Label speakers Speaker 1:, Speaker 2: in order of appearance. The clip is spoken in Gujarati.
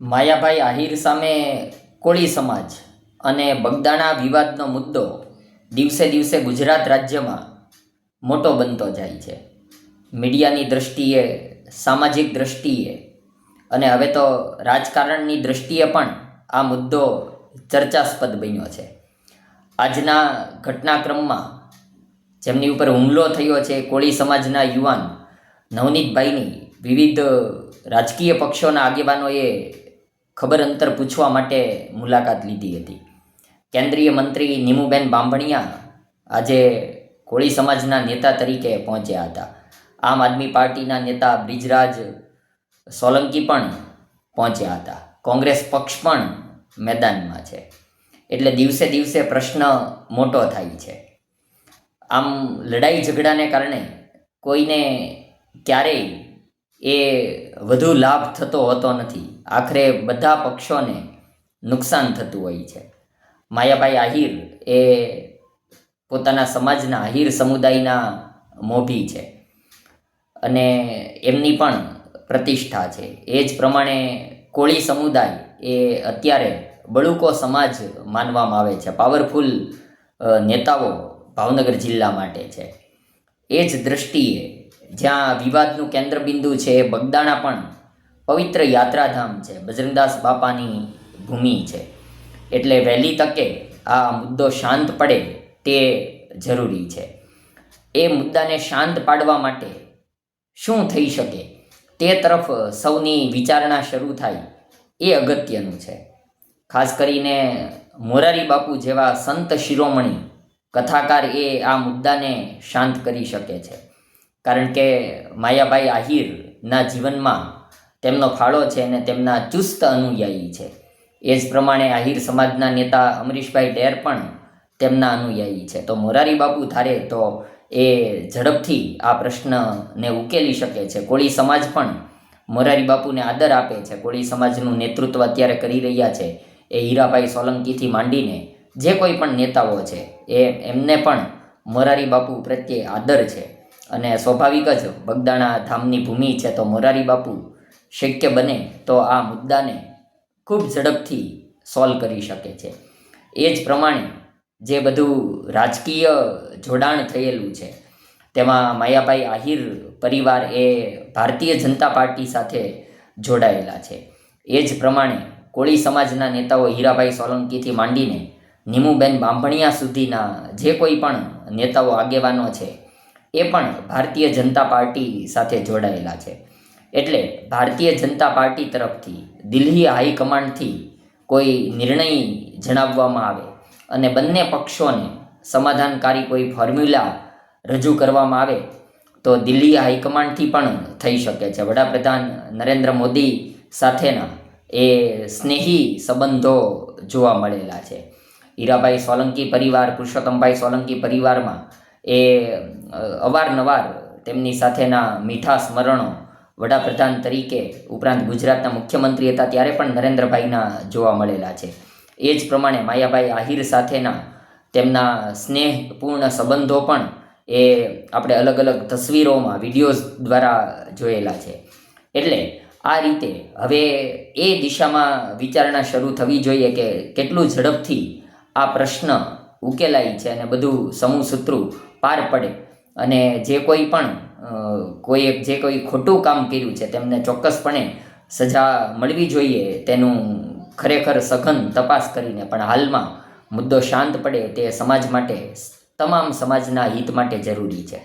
Speaker 1: માયાભાઈ આહિર સામે કોળી સમાજ અને બગદાણા વિવાદનો મુદ્દો દિવસે દિવસે ગુજરાત રાજ્યમાં મોટો બનતો જાય છે. મીડિયાની દ્રષ્ટિએ, સામાજિક દ્રષ્ટિએ અને હવે તો રાજકારણની દ્રષ્ટિએ પણ આ મુદ્દો ચર્ચાસ્પદ બન્યો છે. આજના ઘટનાક્રમમાં જેમની ઉપર હુમલો થયો છે કોળી સમાજના યુવાન નવનીતભાઈની, વિવિધ રાજકીય પક્ષોના આગેવાનોએ ખબર અંતર પૂછવા માટે મુલાકાત લીધી હતી. કેન્દ્રીય મંત્રી નીમુબેન બાંભણિયા આજે કોળી સમાજના નેતા તરીકે પહોંચ્યા હતા. આમ આદમી પાર્ટીના નેતા બ્રિજરાજ સોલંકી પણ પહોંચ્યા હતા. કોંગ્રેસ પક્ષ પણ મેદાનમાં છે. એટલે દિવસે દિવસે પ્રશ્ન મોટો થાય છે. આમ લડાઈ ઝઘડાને કારણે કોઈને ક્યારેય એ વધુ લાભ થતો હોતો નથી. આખરે બધા પક્ષોને નુકસાન થતું હોય છે. માયાભાઈ આહિર એ પોતાના સમાજના આહિર સમુદાયના મોભી છે અને એમની પણ પ્રતિષ્ઠા છે. એ જ પ્રમાણે કોળી સમુદાય એ અત્યારે બળુકો સમાજ માનવામાં આવે છે. પાવરફુલ નેતાઓ ભાવનગર જિલ્લા માટે છે. એ જ દ્રષ્ટિએ જ્યાં વિવાદનું કેન્દ્રબિંદુ છે એ બગદાણા પણ પવિત્ર યાત્રાધામ છે, બજરંગદાસ બાપાની ભૂમિ છે. એટલે વહેલી તકે આ મુદ્દો શાંત પડે તે જરૂરી છે. એ મુદ્દાને શાંત પાડવા માટે શું થઈ શકે? તે તરફ સૌની વિચારણા શરૂ થાય એ અગત્યનું છે. ખાસ કરીને મોરારી બાપુ જેવા સંત શિરોમણી કથાકાર એ આ મુદ્દાને શાંત કરી શકે છે. કારણ કે માયાભાઈ આહિરના જીવનમાં તેમનો ફાળો છે અને તેમના ચુસ્ત અનુયાયી છે. એ જ પ્રમાણે આહિર સમાજના નેતા અમરીશભાઈ ડેર પણ તેમના અનુયાયી છે. તો મોરારી બાપુ ધારે તો એ ઝડપથી આ પ્રશ્નને ઉકેલી શકે છે. કોળી સમાજ પણ મોરારી બાપુને આદર આપે છે. કોળી સમાજનું નેતૃત્વ અત્યારે કરી રહ્યા છે. એ હીરાભાઈ સોલંકીથી માંડીને જે કોઈ પણ નેતાઓ છે, એ એમને પણ મોરારી બાપુ પ્રત્યે આદર છે. અને સ્વાભાવિક જ બગદાણા ધામની ભૂમિ છે તો મોરારી બાપુ શક્ય બને તો આ મુદ્દાને ખૂબ ઝડપથી સોલ્વ કરી શકે છે. એ જ પ્રમાણે જે બધું રાજકીય જોડાણ થયેલું છે, તેમાં માયાભાઈ આહિર પરિવાર એ ભારતીય જનતા પાર્ટી સાથે જોડાયેલા છે. એ જ પ્રમાણે કોળી સમાજના નેતાઓ હીરાભાઈ સોલંકીથી માંડીને નીમુબેન બાંભણિયા સુધીના જે કોઈ પણ નેતાઓ આગેવાનો છે એ પણ ભારતીય જનતા પાર્ટી સાથે જોડાયેલા છે. એટલે ભારતીય જનતા પાર્ટી તરફથી દિલ્હી હાઈકમાન્ડથી કોઈ નિર્ણય જણાવવામાં આવે અને બંને પક્ષોને સમાધાનકારી કોઈ ફોર્મ્યુલા રજૂ કરવામાં આવે તો દિલ્હી હાઈકમાન્ડથી પણ થઈ શકે છે. વડાપ્રધાન નરેન્દ્ર મોદી સાથેના એ સ્નેહી સંબંધો જોવા મળેલા છે. હીરાભાઈ સોલંકી પરિવાર, પુરુષોત્તમભાઈ સોલંકી પરિવારમાં એ અવારનવાર તેમની સાથેના મીઠા સ્મરણો વડાપ્રધાન તરીકે ઉપરાંત ગુજરાતના મુખ્યમંત્રી હતા ત્યારે પણ નરેન્દ્રભાઈના જોવા મળેલા છે. એ જ પ્રમાણે માયાભાઈ આહિર સાથેના તેમના સ્નેહપૂર્ણ સંબંધો પણ એ આપણે અલગ અલગ તસવીરોમાં, વિડીયોઝ દ્વારા જોયેલા છે. એટલે આ રીતે હવે એ દિશામાં વિચારણા શરૂ થવી જોઈએ કે કેટલું ઝડપથી આ પ્રશ્ન ઉકેલાય છે અને બધું સમૂહ સૂત્રું પાર પડે. અને જે કોઈ પણ કોઈ એક જે કોઈ ખોટું કામ કર્યું છે, તેમને ચોક્કસપણે સજા મળવી જોઈએ, તેનું ખરેખર સઘન તપાસ કરીને, પણ હાલમાં મુદ્દો શાંત પડે તે સમાજ માટે, તમામ સમાજના હિત માટે જરૂરી છે.